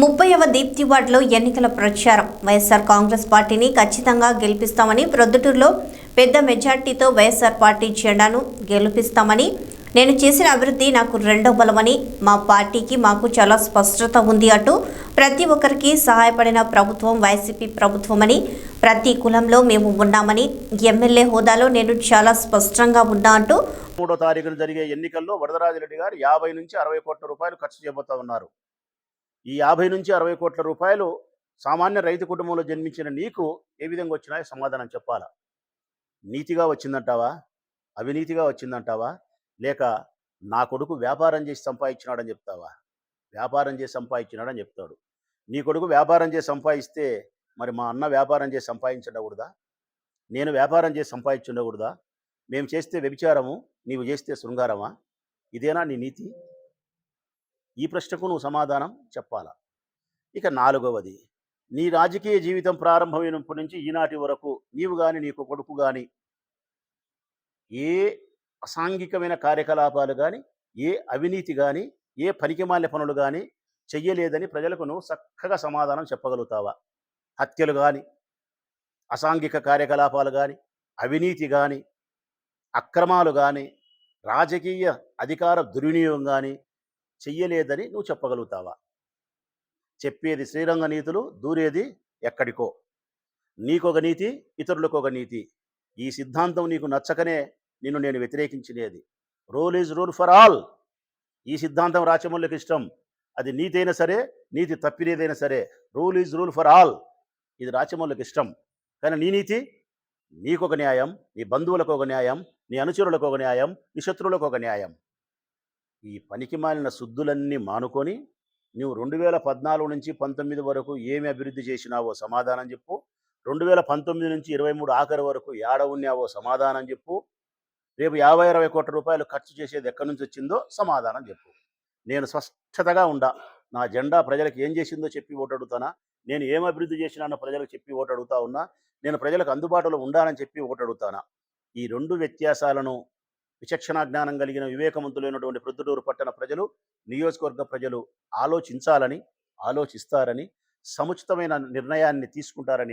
ముప్పైవ దీప్తి వార్డులో ఎన్నికల ప్రచారం. వైఎస్ఆర్ కాంగ్రెస్ పార్టీని ఖచ్చితంగా గెలిపిస్తామని ప్రొద్దుటూరులో పెద్ద మెజార్టీతో వైఎస్ఆర్ పార్టీ జెండాను గెలిపిస్తామని నేను చేసిన అభివృద్ధి నాకు రెండో బలమని మా పార్టీకి మాకు చాలా స్పష్టత ఉంది అంటూ ప్రతి ఒక్కరికి సహాయపడిన ప్రభుత్వం వైసీపీ ప్రభుత్వమని ప్రతి కులంలో మేము ఉన్నామని ఎమ్మెల్యే హోదాలో నేను చాలా స్పష్టంగా ఉన్నా అంటూ మూడో తారీఖున జరిగే ఎన్నికల్లో వరదరాజరెడ్డి గారు యాభై నుంచి అరవై కోట్ల రూపాయలు ఖర్చు చేయబోతా ఉన్నారు. ఈ యాభై నుంచి అరవై కోట్ల రూపాయలు సామాన్య రైతు కుటుంబంలో జన్మించిన నీకు ఏ విధంగా వచ్చినాయో సమాధానం చెప్పాలా? నీతిగా వచ్చిందంటావా? అవినీతిగా వచ్చిందంటావా? లేక నా కొడుకు వ్యాపారం చేసి సంపాదించినాడని చెప్తావా? వ్యాపారం చేసి సంపాదించినాడని చెప్తాడు. నీ కొడుకు వ్యాపారం చేసి సంపాదిస్తే మరి మా అన్న వ్యాపారం చేసి సంపాదించకూడదా? నేను వ్యాపారం చేసి సంపాదించుండకూడదా మేము చేస్తే వ్యభిచారము నీవు చేస్తే శృంగారమా? ఇదేనా నీ నీతి? ఈ ప్రశ్నకు నువ్వు సమాధానం చెప్పాలా? ఇక నాలుగవది నీ రాజకీయ జీవితం ప్రారంభమైనప్పటి నుంచి ఈనాటి వరకు నీవు కానీ నీకు కొడుకు కానీ ఏ అసాంఘికమైన కార్యకలాపాలు కానీ ఏ అవినీతి కానీ ఏ పనికిమాలిన పనులు కానీ చెయ్యలేదని ప్రజలకు నువ్వు చక్కగా సమాధానం చెప్పగలుగుతావా? హత్యలు కానీ అసాంఘిక కార్యకలాపాలు కానీ అవినీతి కానీ అక్రమాలు కానీ రాజకీయ అధికార దుర్వినియోగం కానీ చెయ్యలేదని నువ్వు చెప్పగలుగుతావా? చెప్పేది శ్రీరంగ నీతులు దూరేది ఎక్కడికో. నీకొక నీతి ఇతరులకు ఒక నీతి. ఈ సిద్ధాంతం నీకు నచ్చకనే నిన్ను నేను వ్యతిరేకించినది. Rule is rule for all ఈ సిద్ధాంతం రాచమల్లికి ఇష్టం. అది నీతైనా సరే నీతి తప్పినేదైనా సరే rule is rule for all ఇది రాచమల్లికి ఇష్టం. కానీ నీ నీతి? నీకొక న్యాయం నీ బంధువులకు ఒక న్యాయం నీ అనుచరులకు ఒక న్యాయం నీ శత్రువులకు ఒక న్యాయం. ఈ పనికి మాలిన శుద్ధులన్నీ మానుకొని నువ్వు రెండు వేల పద్నాలుగు నుంచి పంతొమ్మిది వరకు ఏమి అభివృద్ధి చేసినావో సమాధానం చెప్పు. రెండు వేల పంతొమ్మిది నుంచి ఇరవై మూడు ఆఖరి వరకు ఏడ ఉన్నావో సమాధానం చెప్పు. రేపు యాభై అరవై కోట్ల రూపాయలు ఖర్చు చేసేది ఎక్కడి నుంచి వచ్చిందో సమాధానం చెప్పు. నేను స్పష్టతగా ఉండా. నా జెండా ప్రజలకు ఏం చేసిందో చెప్పి ఓటు అడుగుతానా? నేను ఏం అభివృద్ధి చేసినానో ప్రజలకు చెప్పి ఓటు అడుగుతా ఉన్నా? నేను ప్రజలకు అందుబాటులో ఉండాలని చెప్పి ఓటు అడుగుతానా? ఈ రెండు వ్యత్యాసాలను విచక్షణ జ్ఞానం కలిగిన వివేకవంతులైనటువంటి ప్రొద్దుటూరు పట్టణ ప్రజలు నియోజకవర్గ ప్రజలు ఆలోచించాలని ఆలోచిస్తారని సముచితమైన నిర్ణయాన్ని తీసుకుంటారని